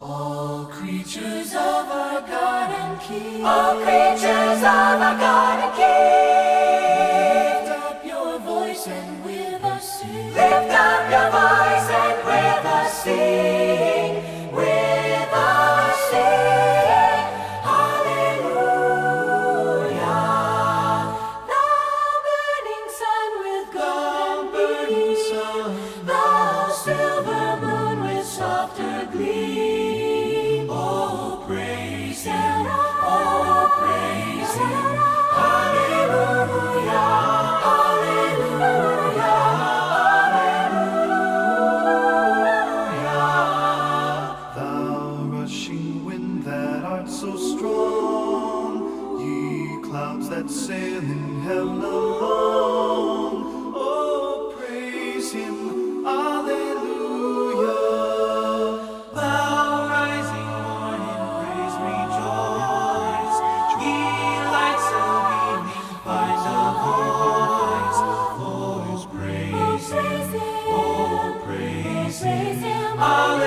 All creatures of our God and King. All creatures of our God and King. Lift up your voice and with us sing. Lift up your voice Hallelujah.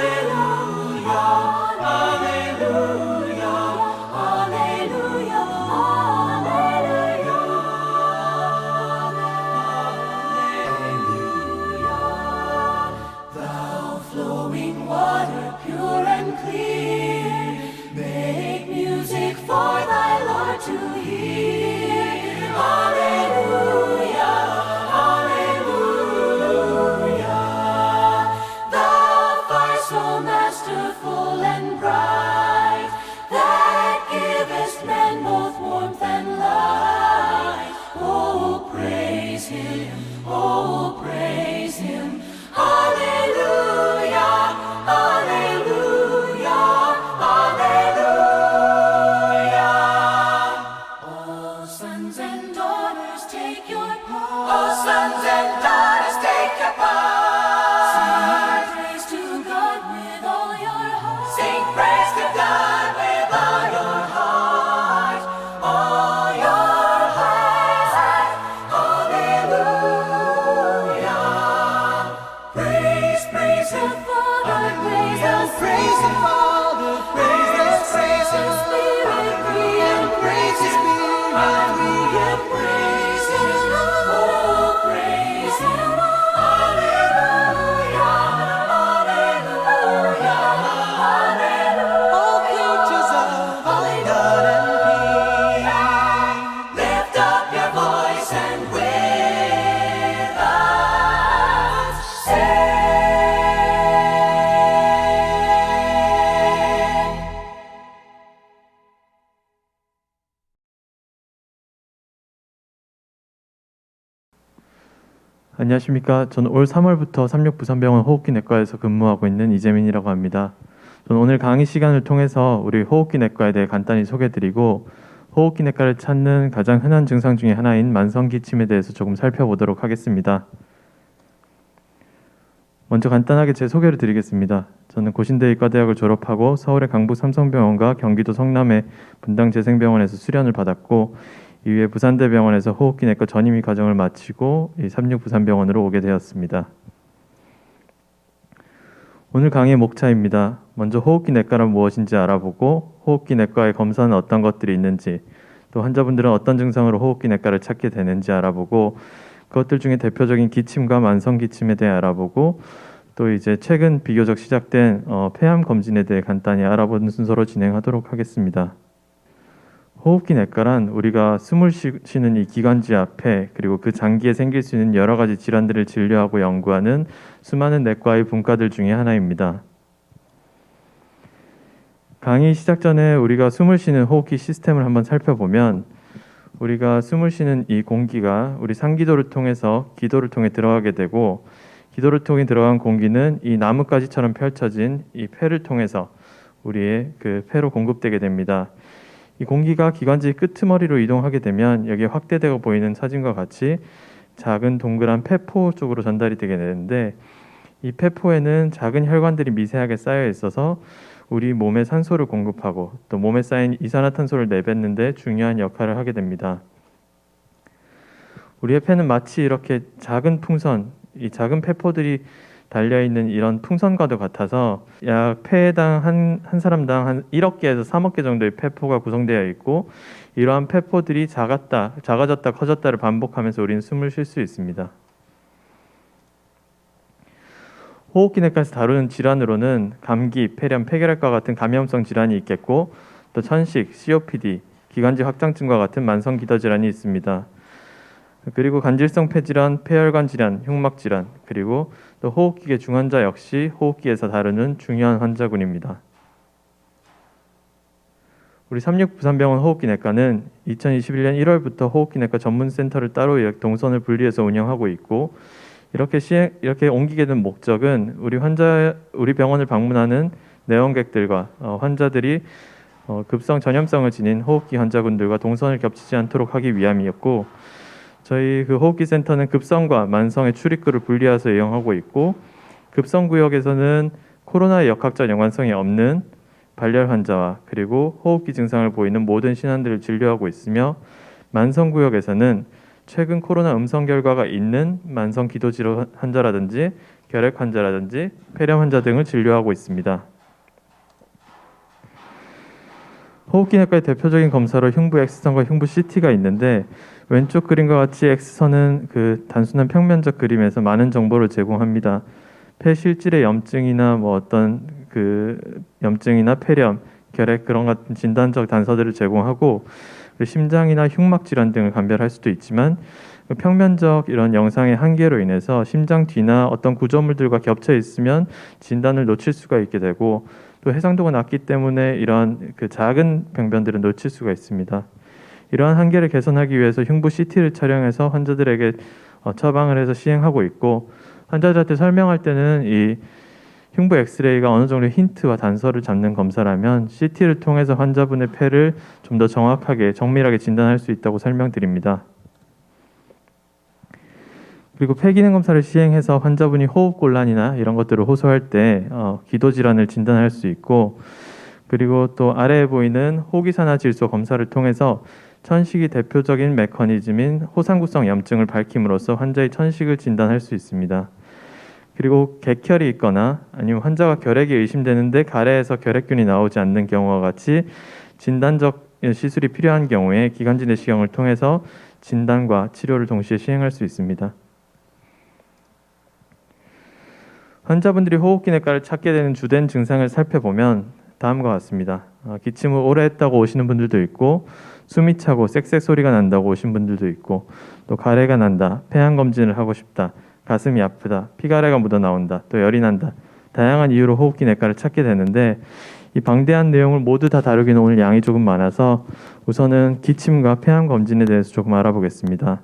안녕하십니까. 저는 올 3월부터 삼육부산병원 호흡기 내과에서 근무하고 있는 이재민이라고 합니다. 저는 오늘 강의 시간을 통해서 우리 호흡기 내과에 대해 간단히 소개드리고 호흡기 내과를 찾는 가장 흔한 증상 중에 하나인 만성 기침에 대해서 조금 살펴보도록 하겠습니다. 먼저 간단하게 제 소개를 드리겠습니다. 저는 고신대 의과대학을 졸업하고 서울의 강북 삼성병원과 경기도 성남의 분당 재생병원에서 수련을 받았고 이후에 부산대병원에서 호흡기 내과 전임의 과정을 마치고 이 삼육부산병원으로 오게 되었습니다. 오늘 강의의 목차입니다. 먼저 호흡기 내과란 무엇인지 알아보고 호흡기 내과의 검사는 어떤 것들이 있는지 또 환자분들은 어떤 증상으로 호흡기 내과를 찾게 되는지 알아보고 그것들 중에 대표적인 기침과 만성 기침에 대해 알아보고 또 이제 최근 비교적 시작된 어, 폐암 검진에 대해 간단히 알아보는 순서로 진행하도록 하겠습니다. 호흡기 내과란 우리가 숨을 쉬- 쉬는 이 기관지 앞에 그리고 그 장기에 생길 수 있는 여러 가지 질환들을 진료하고 연구하는 수많은 내과의 분과들 중에 하나입니다. 강의 시작 전에 우리가 숨을 쉬는 호흡기 시스템을 한번 살펴보면 우리가 숨을 쉬는 이 공기가 우리 상기도를 통해서 기도를 통해 들어가게 되고 기도를 통해 들어간 공기는 이 나뭇가지처럼 펼쳐진 이 폐를 통해서 우리의 그 폐로 공급되게 됩니다. 이 공기가 기관지 끄트머리로 이동하게 되면 여기에 확대되어 보이는 사진과 같이 작은 동그란 폐포 쪽으로 전달이 되게 되는데 이 폐포에는 작은 혈관들이 미세하게 쌓여 있어서 우리 몸에 산소를 공급하고 또 몸에 쌓인 이산화탄소를 내뱉는데 중요한 역할을 하게 됩니다. 우리의 폐는 마치 이렇게 작은 풍선, 이 작은 폐포들이 달려 있는 이런 풍선과도 같아서 약 폐당 한, 한 사람당 한 1억 개에서 3억 개 정도의 폐포가 구성되어 있고 이러한 폐포들이 작았다, 작아졌다, 커졌다를 반복하면서 우리는 숨을 쉴 수 있습니다. 호흡기 내과에서 다루는 질환으로는 감기, 폐렴, 폐결핵과 같은 감염성 질환이 있겠고 또 천식, COPD, 기관지 확장증과 같은 만성 기도 질환이 있습니다. 그리고 간질성 폐질환, 폐혈관 질환, 흉막 질환, 그리고 또 호흡기계 중환자 역시 호흡기에서 다루는 중요한 환자군입니다. 우리 36 부산병원 호흡기내과는 2021년 1월부터 호흡기내과 전문센터를 따로 동선을 분리해서 운영하고 있고 이렇게 시행 이렇게 옮기게 된 목적은 우리 환자 우리 병원을 방문하는 내원객들과 어, 환자들이 어, 급성 전염성을 지닌 호흡기 환자분들과 동선을 겹치지 않도록 하기 위함이었고 저희 그 호흡기 센터는 급성과 만성의 출입구를 분리해서 이용하고 있고 급성 구역에서는 코로나의 역학적 연관성이 없는 발열 환자와 그리고 호흡기 증상을 보이는 모든 신환들을 진료하고 있으며 만성 구역에서는 최근 코로나 음성 결과가 있는 만성 기도 질환 환자라든지 결핵 환자라든지 폐렴 환자 등을 진료하고 있습니다. 호흡기 내과의 대표적인 검사로 흉부 X선과 흉부 CT가 있는데 왼쪽 그림과 같이 X선은 그 단순한 평면적 그림에서 많은 정보를 제공합니다. 폐 실질의 염증이나 뭐 어떤 그 염증이나 폐렴, 결핵 그런 같은 진단적 단서들을 제공하고 그 심장이나 흉막 질환 등을 감별할 수도 있지만 그 평면적 이런 영상의 한계로 인해서 심장 뒤나 어떤 구조물들과 겹쳐 있으면 진단을 놓칠 수가 있게 되고 또 해상도가 낮기 때문에 이러한 그 작은 병변들은 놓칠 수가 있습니다. 이러한 한계를 개선하기 위해서 흉부 CT를 촬영해서 환자들에게 어, 처방을 해서 시행하고 있고 환자들한테 설명할 때는 이 흉부 엑스레이가 어느 정도 힌트와 단서를 잡는 검사라면 CT를 통해서 환자분의 폐를 좀 더 정확하게 정밀하게 진단할 수 있다고 설명드립니다. 그리고 폐기능 검사를 시행해서 환자분이 호흡 곤란이나 이런 것들을 호소할 때 어, 기도 질환을 진단할 수 있고 그리고 또 아래에 보이는 호기산화 질소 검사를 통해서 천식이 대표적인 메커니즘인 호상구성 염증을 밝힘으로써 환자의 천식을 진단할 수 있습니다. 그리고 객혈이 있거나 아니면 환자가 결핵이 의심되는데 가래에서 결핵균이 나오지 않는 경우와 같이 진단적 시술이 필요한 경우에 기관지 내시경을 통해서 진단과 치료를 동시에 시행할 수 있습니다. 환자분들이 호흡기 내과를 찾게 되는 주된 증상을 살펴보면 다음과 같습니다. 어, 기침을 오래 했다고 오시는 분들도 있고 숨이 차고 쌕쌕 소리가 난다고 오신 분들도 있고 또 가래가 난다, 폐암 검진을 하고 싶다, 가슴이 아프다, 피가래가 묻어 나온다, 또 열이 난다. 다양한 이유로 호흡기 내과를 찾게 되는데 이 방대한 내용을 모두 다 다루기는 오늘 양이 조금 많아서 우선은 기침과 폐암 검진에 대해서 조금 알아보겠습니다.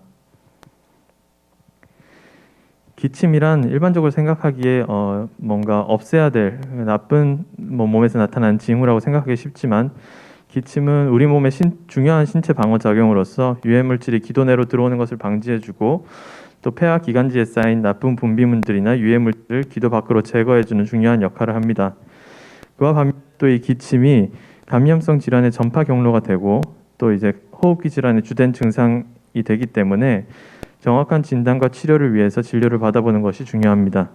기침이란 일반적으로 생각하기에 어, 뭔가 없애야 될 나쁜 뭐 몸에서 나타나는 징후라고 생각하기 쉽지만 기침은 우리 몸의 신, 중요한 신체 방어 작용으로서 유해 물질이 기도 내로 들어오는 것을 방지해주고 또 폐와 기관지에 쌓인 나쁜 분비물들이나 유해 물질을 기도 밖으로 제거해주는 중요한 역할을 합니다. 그와 반면 또 이 기침이 감염성 질환의 전파 경로가 되고 또 이제 호흡기 질환의 주된 증상이 되기 때문에 정확한 진단과 치료를 위해서 진료를 받아보는 것이 중요합니다.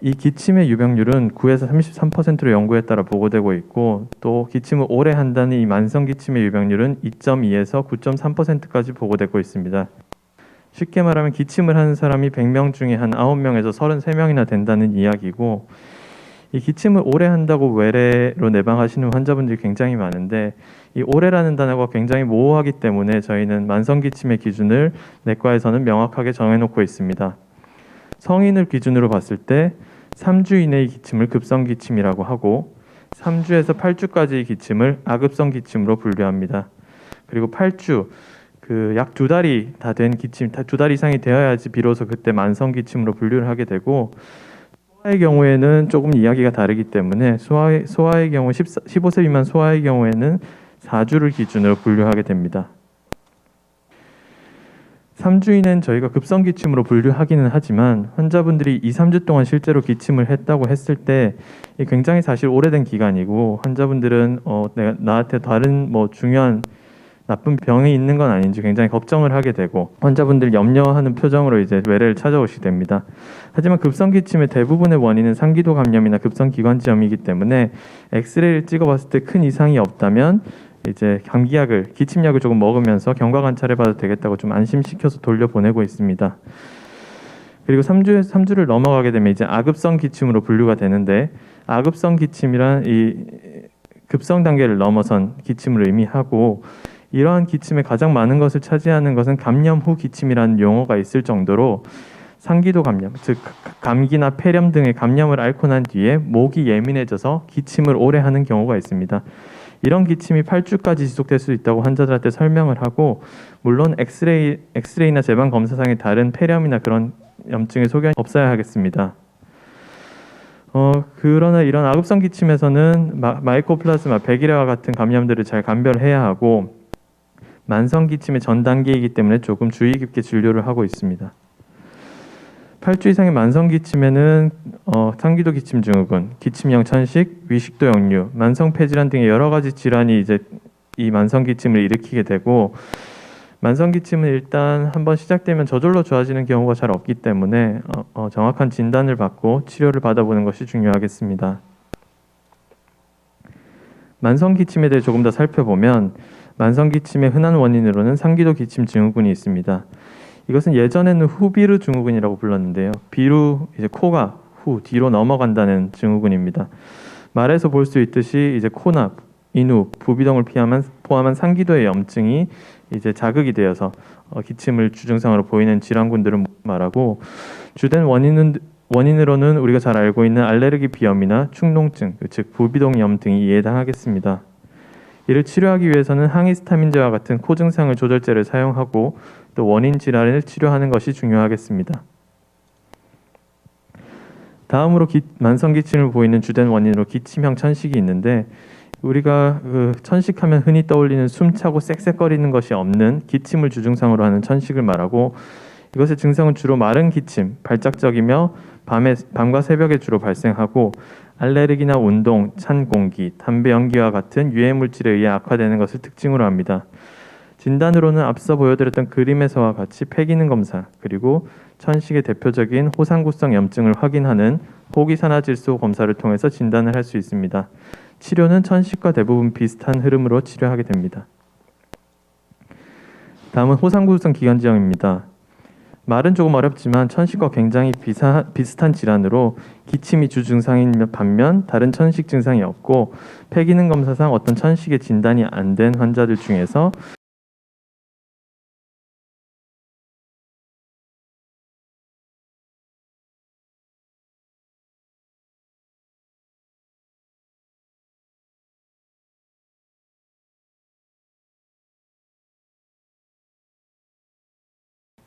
이 기침의 유병률은 9에서 33%로 연구에 따라 보고되고 있고 또 기침을 오래 한다는 이 만성 기침의 유병률은 2.2에서 9.3%까지 보고되고 있습니다. 쉽게 말하면 기침을 하는 사람이 100명 중에 한 9명에서 33명이나 된다는 이야기고 이 기침을 오래 한다고 외래로 내방하시는 환자분들이 굉장히 많은데 이 오래라는 단어가 굉장히 모호하기 때문에 저희는 만성 기침의 기준을 내과에서는 명확하게 정해놓고 있습니다. 성인을 기준으로 봤을 때 3주 이내의 기침을 급성 기침이라고 하고 3주에서 8주까지의 기침을 아급성 기침으로 분류합니다. 그리고 8주 그 약 두 달이 다 된 기침, 두 달 이상이 되어야지 비로소 그때 만성 기침으로 분류를 하게 되고 소아의 경우에는 조금 이야기가 다르기 때문에 소아 소아의 경우 14, 15세 미만 소아의 경우에는 4주를 기준으로 분류하게 됩니다. 3주인은 저희가 급성 기침으로 분류하기는 하지만 환자분들이 2, 3주 동안 실제로 기침을 했다고 했을 때 굉장히 사실 오래된 기간이고 환자분들은 어, 내가 나한테 다른 뭐 중요한 나쁜 병이 있는 건 아닌지 굉장히 걱정을 하게 되고 환자분들 염려하는 표정으로 이제 외래를 찾아오시게 됩니다. 하지만 급성 기침의 대부분의 원인은 상기도 감염이나 급성 기관지염이기 때문에 엑스레이를 찍어봤을 때 큰 이상이 없다면 이제 감기약을 기침약을 조금 먹으면서 경과 관찰해 봐도 되겠다고 좀 안심시켜서 돌려보내고 있습니다. 그리고 3주 3주를 넘어가게 되면 이제 아급성 기침으로 분류가 되는데 아급성 기침이란 이 급성 단계를 넘어선 기침을 의미하고 이러한 기침의 가장 많은 것을 차지하는 것은 감염 후 기침이라는 용어가 있을 정도로 상기도 감염, 즉 감기나 폐렴 등의 감염을 앓고 난 뒤에 목이 예민해져서 기침을 오래 하는 경우가 있습니다. 이런 기침이 8주까지 지속될 수 있다고 환자들한테 설명을 하고 물론 엑스레이 엑스레이나 제방 검사상의 다른 폐렴이나 그런 염증의 소견이 없어야 하겠습니다. 어, 그러나 이런 아급성 기침에서는 마, 마이코플라즈마, 백이라와 같은 감염들을 잘 감별해야 하고 만성 기침의 전 단계이기 때문에 조금 주의 깊게 진료를 하고 있습니다. 8주 이상의 만성 기침에는 어, 상기도 기침 증후군, 기침형 천식, 위식도 역류, 만성 폐질환 등의 여러 가지 질환이 이제 이 만성 기침을 일으키게 되고 만성 기침은 일단 한번 시작되면 저절로 좋아지는 경우가 잘 없기 때문에 어, 어, 정확한 진단을 받고 치료를 받아보는 것이 중요하겠습니다. 만성 기침에 대해 조금 더 살펴보면 만성 기침의 흔한 원인으로는 상기도 기침 증후군이 있습니다. 이것은 예전에는 후비루 증후군이라고 불렀는데요. 비루 이제 코가 후 뒤로 넘어간다는 증후군입니다. 말에서 볼 수 있듯이 이제 코나 인후, 부비동을 피하면 포함한 상기도의 염증이 이제 자극이 되어서 어, 기침을 주증상으로 보이는 질환군들을 말하고 주된 원인은 원인으로는 우리가 잘 알고 있는 알레르기 비염이나 축농증, 즉 부비동염 등이 예당하겠습니다. 이를 치료하기 위해서는 항히스타민제와 같은 코 증상을 조절제를 사용하고 또 원인 질환을 치료하는 것이 중요하겠습니다. 다음으로 기, 만성 기침을 보이는 주된 원인으로 기침형 천식이 있는데 우리가 그 천식하면 흔히 떠올리는 숨차고 쌕쌕거리는 것이 없는 기침을 주증상으로 하는 천식을 말하고 이것의 증상은 주로 마른 기침, 발작적이며 밤에 밤과 새벽에 주로 발생하고 알레르기나 운동, 찬 공기, 담배 연기와 같은 유해 물질에 의해 악화되는 것을 특징으로 합니다. 진단으로는 앞서 보여드렸던 그림에서와 같이 폐기능 검사 그리고 천식의 대표적인 호상구성 염증을 확인하는 호기산화질소 검사를 통해서 진단을 할 수 있습니다. 치료는 천식과 대부분 비슷한 흐름으로 치료하게 됩니다. 다음은 호상구성 기관지염입니다. 말은 조금 어렵지만 천식과 굉장히 비사, 비슷한 질환으로 기침이 주 증상인 반면 다른 천식 증상이 없고 폐기능 검사상 어떤 천식의 진단이 안 된 환자들 중에서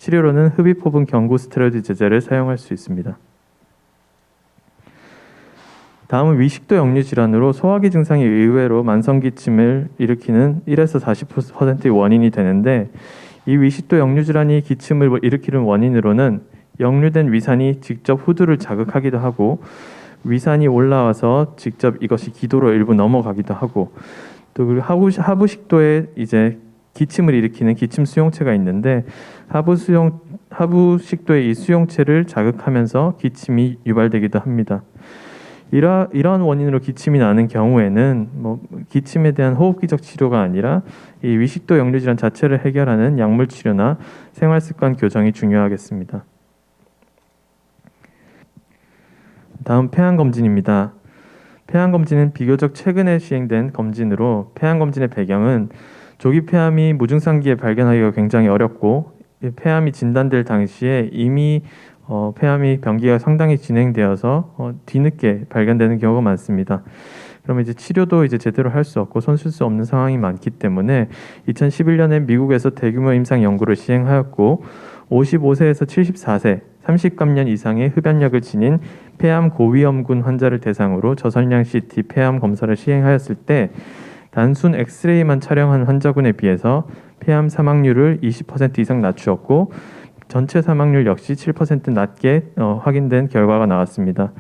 치료로는 흡입호분 경구 스테로이드 제제를 사용할 수 있습니다. 다음은 위식도 역류 질환으로 소화기 증상이 의외로 만성 기침을 일으키는 1에서 40%의 원인이 되는데 이 위식도 역류 질환이 기침을 일으키는 원인으로는 역류된 위산이 직접 후두를 자극하기도 하고 위산이 올라와서 직접 이것이 기도로 일부 넘어가기도 하고 또 하부 하부식도에 이제 기침을 일으키는 기침 수용체가 있는데 하부 수용 하부 식도의 이 수용체를 자극하면서 기침이 유발되기도 합니다. 이러 이러한 원인으로 기침이 나는 경우에는 뭐 기침에 대한 호흡기적 치료가 아니라 이 위식도 역류 질환 자체를 해결하는 약물 치료나 생활 습관 교정이 중요하겠습니다. 다음 폐암 검진입니다. 폐암 검진은 비교적 최근에 시행된 검진으로 폐암 검진의 배경은 조기 폐암이 무증상기에 발견하기가 굉장히 어렵고 이 폐암이 진단될 당시에 이미 어, 폐암이 병기가 상당히 진행되어서 어, 뒤늦게 발견되는 경우가 많습니다. 그러면 이제 치료도 이제 제대로 할 수 없고 손쓸 수 없는 상황이 많기 때문에 2011년에 미국에서 대규모 임상 연구를 시행하였고 55세에서 74세 30감년 이상의 흡연력을 지닌 폐암 고위험군 환자를 대상으로 저선량 CT 폐암 검사를 시행하였을 때 단순 엑스레이만 촬영한 환자군에 비해서 폐암 사망률을 20% 이상 낮추었고 전체 사망률 역시 7% 낮게 어, 확인된 결과가 나왔습니다.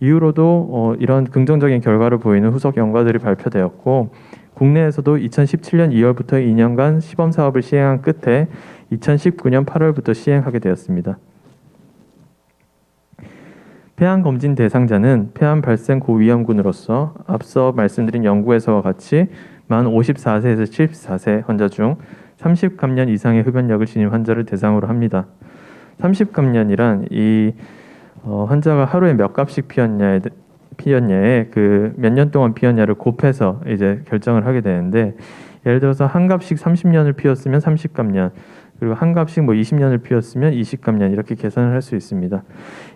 이후로도 어, 이런 긍정적인 결과를 보이는 후속 연과들이 발표되었고 국내에서도 2017년 2월부터 2년간 시범 사업을 시행한 끝에 2019년 8월부터 시행하게 되었습니다. 폐암 검진 대상자는 폐암 발생 고위험군으로서 앞서 말씀드린 연구에서와 같이 만 54세에서 74세 환자 중 30감년 이상의 흡연약을 지닌 환자를 대상으로 합니다. 30감년이란 이 어, 환자가 하루에 몇 갑씩 피웠냐에 대- 피웠냐에 그 몇 년 동안 피웠냐를 곱해서 이제 결정을 하게 되는데 예를 들어서 한 갑씩 30년을 피웠으면 30감년 그리고 한 갑씩 뭐 20년을 피웠으면 20감년 이렇게 계산을 할 수 있습니다.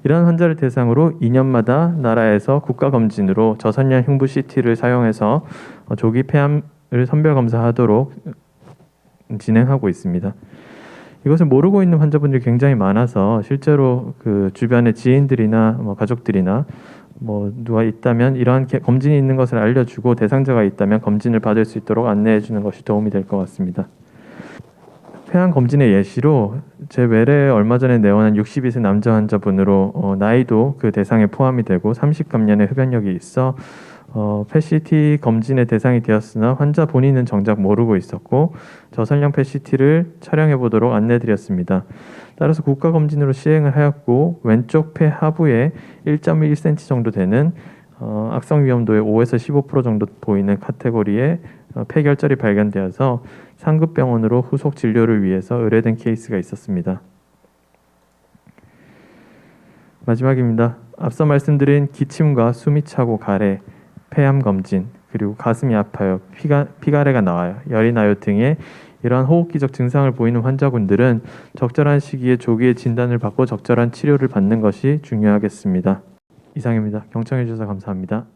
이런 환자를 대상으로 2년마다 나라에서 국가 검진으로 저선량 흉부 CT를 사용해서 어, 조기 폐암을 선별 검사하도록 진행하고 있습니다. 이것을 모르고 있는 환자분들이 굉장히 많아서 실제로 그 주변의 지인들이나 뭐 가족들이나 뭐 누가 있다면 이러한 개- 검진이 있는 것을 알려주고 대상자가 있다면 검진을 받을 수 있도록 안내해 주는 것이 도움이 될 것 같습니다. 폐암 검진의 예시로 제 외래에 얼마 전에 내원한 62세 남자 환자분으로 어, 나이도 그 대상에 포함이 되고 30감년의 흡연력이 있어 어, PET 검진의 대상이 되었으나 환자 본인은 정작 모르고 있었고 저선량 PET를 촬영해 보도록 안내드렸습니다. 따라서 국가 검진으로 시행을 하였고 왼쪽 폐 하부에 1.1cm 정도 되는 어, 악성 위험도의 5에서 15% 정도 보이는 카테고리의 어, 폐결절이 발견되어서 상급 병원으로 후속 진료를 위해서 의뢰된 케이스가 있었습니다. 마지막입니다. 앞서 말씀드린 기침과 숨이 차고 가래, 폐암 검진, 그리고 가슴이 아파요, 피가, 피가래가 나와요, 열이 나요 등의 이러한 호흡기적 증상을 보이는 환자분들은 적절한 시기에 조기에 진단을 받고 적절한 치료를 받는 것이 중요하겠습니다. 이상입니다. 경청해 주셔서 감사합니다.